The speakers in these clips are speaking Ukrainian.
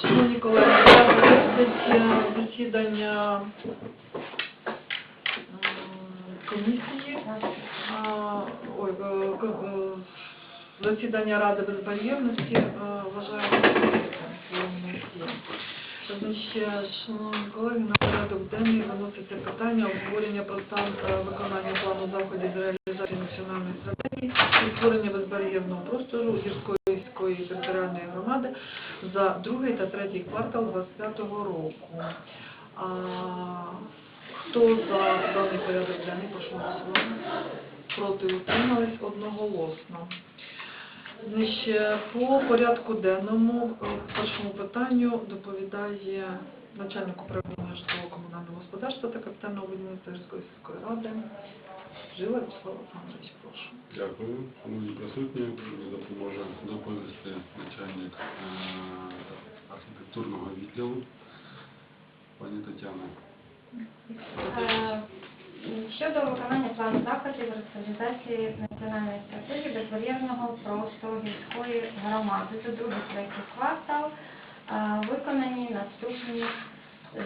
Шановні колеги, я засідання комісії, ой, е, е, засідання Ради безбар'єрності е, вважаю шановні колеги, на порядок денний виноситься питання обговорення про стан виконання плану заходів з реалізації національної стратегії і створення безбар'єрного простору гірської сільської територіальної громади за другий та третій квартал 2025 року. А, хто за даний порядок денний, прошу голосувати. Проти утримались одноголосно. Значить, по порядку денному, е, першому питанню доповідає начальник управління житлово-комунального господарства та капітального будівництва Гірської сільської ради. Жила Вячеслав Олександрович, прошу. Дякую. Шановні присутні, допоможе доповісти начальник е, архітектурного відділу. Пані Тетяна. Е, Щодо виконання плану заходів з реалізації національної стратегії безбар'єрного простору гірської громади за другий третій квартал е, виконані наступні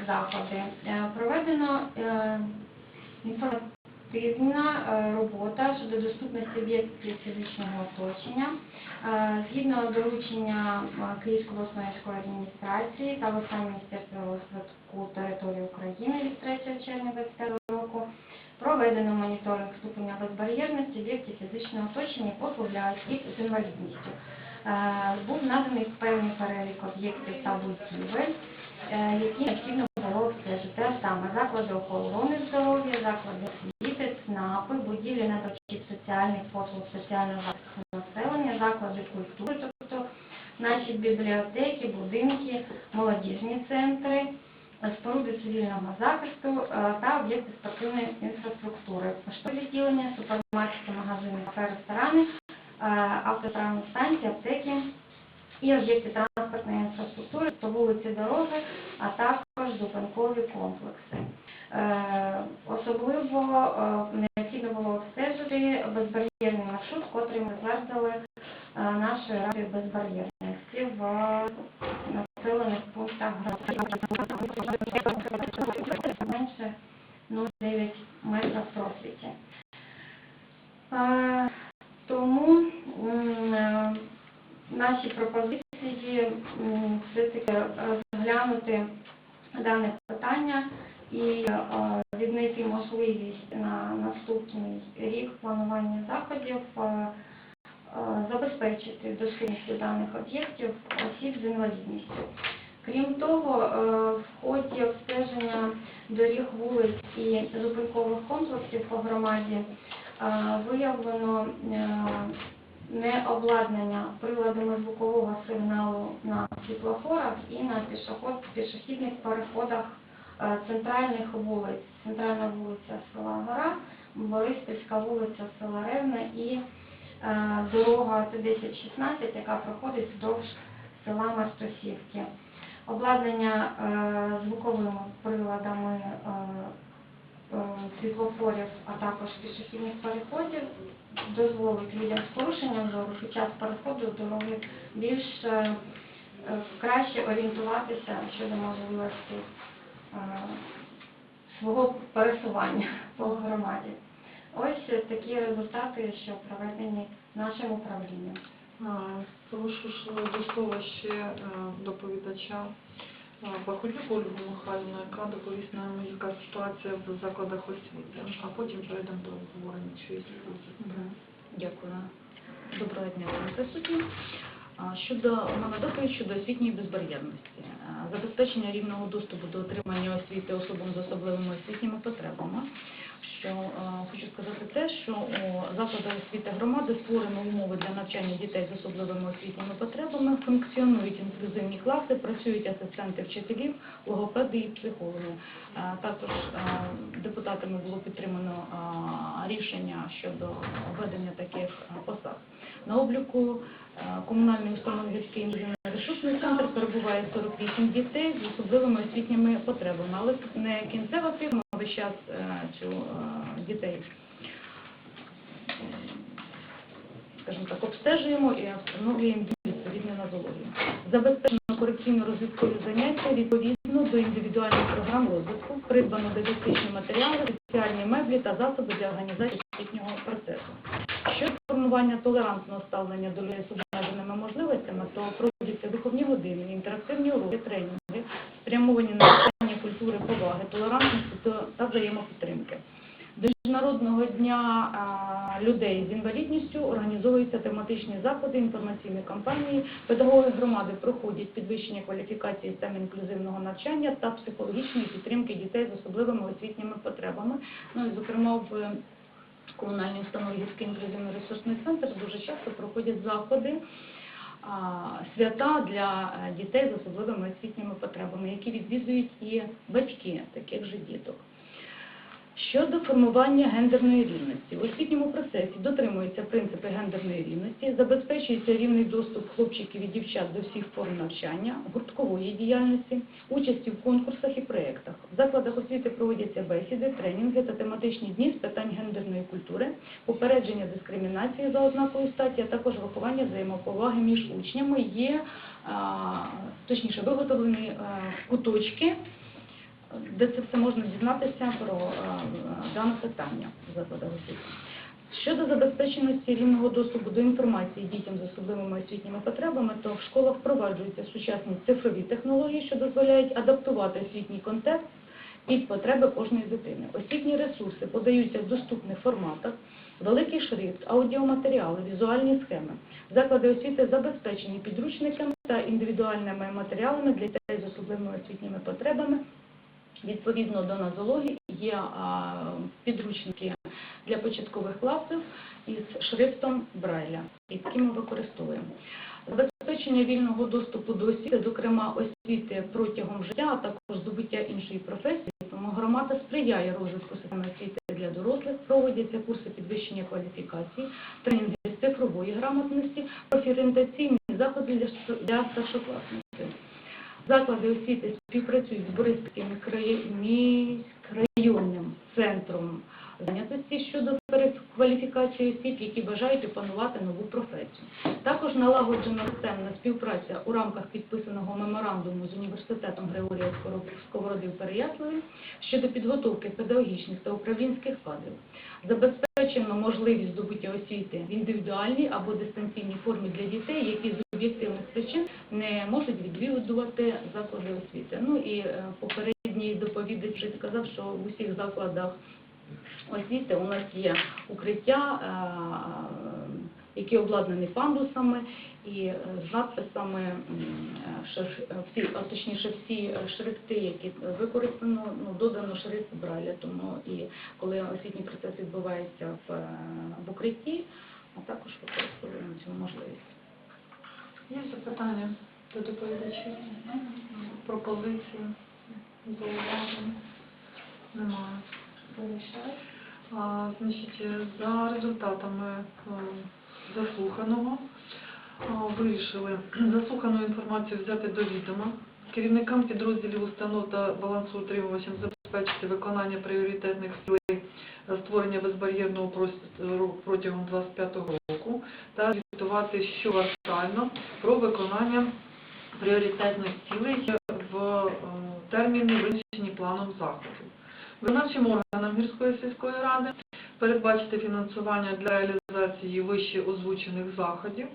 заходи. Е, Проведено е, інформативна робота щодо доступності об'єктів фізичного оточення. Згідно доручення Київської обласної військової адміністрації та листа Міністерства розвитку території України від 3 червня 2025 року проведено моніторинг ступеня безбар'єрності об'єктів фізичного оточення послуг для осіб з інвалідністю. Е, Був наданий певний перелік об'єктів та будівель, е, які необхідно було обстежити, а саме заклади охорони здоров'я, заклади освіти, ЦНАПи, будівлі надавачів соціальних послуг соціального населення, заклади культури, тобто наші бібліотеки, будинки, молодіжні центри, споруди цивільного захисту е, та об'єкти спортивної інфраструктури, поштові відділення, супермаркети, магазини, кафе, ресторани, е, станції, аптеки і об'єкти транспортної інфраструктури по вулиці дороги, а також зупинкові комплекси. Е, Особливо е, необхідно було обстежити безбар'єрний маршрут, котрий ми затвердили е, нашою радою безбар'єрності в населених пунктах менше 0,9 метрів в просвіті. Е, Тому е, наші пропозиції все-таки розглянути дане питання і е, віднайти можливість на наступний рік планування заходів е, забезпечити доступністю даних об'єктів осіб з інвалідністю. Крім того, е, в ході обстеження доріг вулиць і зупинкових комплексів по громаді е, виявлено необладнання приладами звукового сигналу на світлофорах і на пішохідних переходах центральних вулиць. Центральна вулиця села Гора, Бориспільська вулиця села Ревне і дорога Т-1016, яка проходить вздовж села Мастосівки. Обладнання е, звуковими приладами е, е, світлофорів, а також пішохідних переходів дозволить людям з порушенням зору під час переходу дороги більш е, е, краще орієнтуватися щодо можливості е, свого пересування по громаді. Ось е, такі результати, що проведені нашим управлінням. Прошу до слова ще е, доповідача е, Ольгу Михайлівну, яка доповість нам, яка ситуація в закладах освіти, а потім перейдемо до обговорення цієї ситуації. Дякую. Доброго дня, присутні. Щодо мене доповідь щодо освітньої безбар'єрності, забезпечення рівного доступу до отримання освіти особам з особливими освітніми потребами. Що хочу сказати те, що у закладах освіти громади створено умови для навчання дітей з особливими освітніми потребами, функціонують інклюзивні класи, працюють асистенти вчителів, логопеди і психологи. Також депутатами було підтримано рішення щодо введення таких посад. На обліку комунальної установи гірський інклюзивно-ресурсний центр перебуває 48 дітей з особливими освітніми потребами, але не кінцева цифра, ми весь час е, цю е, дітей скажімо так, обстежуємо і встановлюємо відповідне нозології. Забезпечено корекційно-розвиткові заняття відповідно до індивідуальних програм розвитку, придбано дидактичні матеріали, спеціальні меблі та засоби для організації освітнього процесу. Формування толерантного ставлення до людей з обмеженими можливостями, то проводяться виховні години, інтерактивні уроки, тренінги, спрямовані на навчання культури поваги, толерантності та- взаємопідтримки. До Міжнародного дня людей з інвалідністю організовуються тематичні заходи, інформаційні кампанії. Педагоги громади проходять підвищення кваліфікації системи інклюзивного навчання та психологічної підтримки дітей з особливими освітніми потребами. Ну і зокрема в комунальній установі «Гірський інклюзивний ресурсний центр дуже часто проходять заходи. Свята для е, дітей з особливими освітніми потребами, які відвідують і батьки таких же діток. Щодо формування гендерної рівності, в освітньому процесі дотримується принципи гендерної рівності, забезпечується рівний доступ хлопчиків і дівчат до всіх форм навчання, гурткової діяльності, участі в конкурсах і проєктах. В закладах освіти проводяться бесіди, тренінги та тематичні дні з питань гендерної культури, попередження дискримінації за ознакою статі, а також виховання взаємоповаги між учнями. Є, точніше, виготовлені е, куточки де це все можна дізнатися про е, дане питання в закладах освіти. Щодо забезпеченості рівного доступу до інформації дітям з особливими освітніми потребами, то в школах впроваджуються сучасні цифрові технології, що дозволяють адаптувати освітній контекст під потреби кожної дитини. Освітні ресурси подаються в доступних форматах, великий шрифт, аудіоматеріали, візуальні схеми. Заклади освіти забезпечені підручниками та індивідуальними матеріалами для дітей з особливими освітніми потребами. Відповідно до нозології є підручники для початкових класів із шрифтом Брайля, які ми використовуємо. Забезпечення вільного доступу до освіти, зокрема освіти протягом життя, а також здобуття іншої професії, тому громада сприяє розвитку системи освіти для дорослих, проводяться курси підвищення кваліфікації, тренінги з цифрової грамотності, профорієнтаційні заходи для старшокласників. Заклади освіти співпрацюють з Бориспільським міськрайонним центром зайнятості щодо перекваліфікації осіб, які бажають опанувати нову професію. Також налагоджена системна співпраця у рамках підписаного меморандуму з університетом Григорія Сковороди в Переяславі щодо підготовки педагогічних та управлінських кадрів. Забезпечено можливість здобуття освіти в індивідуальній або дистанційній формі для дітей, які з об'єктивних причин не можуть відвідувати заклади освіти. Ну і е, попередній доповідач сказав, що в усіх закладах освіти у нас є укриття, е, які обладнані пандусами і е, з надписами, е, всі, а точніше всі шрифти, які використано, ну, додано шрифт Брайля. Тому і коли освітній процес відбувається в, в укритті, а також використовуємо цю можливість. Є запитання до доповідачів? Пропозиції? Зауваження? Немає. А, Значить, за результатами е, заслуханого е, вирішили заслухану інформацію взяти до відома. Керівникам підрозділів установ та балансоутримувачам забезпечити виконання пріоритетних цілей створення безбар'єрного простору протягом 2025 року та звітувати щоквартально про виконання пріоритетних цілей в е, терміни, визначені планом заходів. Виконавчим органам гірської сільської ради передбачити фінансування для реалізації вище озвучених заходів,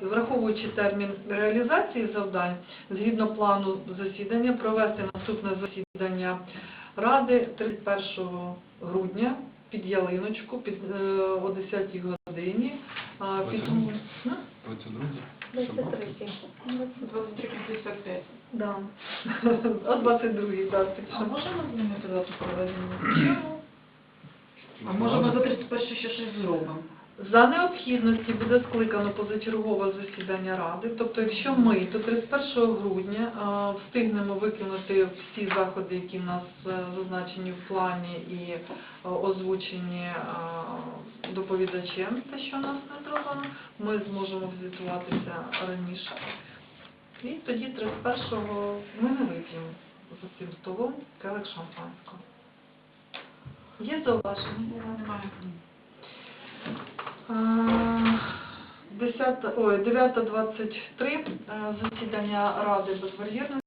враховуючи термін реалізації завдань, згідно плану засідання, провести наступне засідання Ради 31 грудня під ялиночку під, е, о 10 годині. Під... Годині? Ну, 22 23. 23.55. Да. О 22 так. так А можемо змінити дату проведення? Чому? А може ми за 31 ще щось зробимо? За необхідності буде скликано позачергове засідання Ради. Тобто, якщо ми до 31 грудня встигнемо виконати всі заходи, які в нас е, зазначені в плані і е, озвучені доповідачем, те, що в нас не зроблено, ми зможемо звітуватися раніше. І тоді 31-го ми не вип'ємо за цим столом келик шампанського. Є зауваження? Немає. А, 10, ой, 9.23 е, засідання Ради безбар'єрності.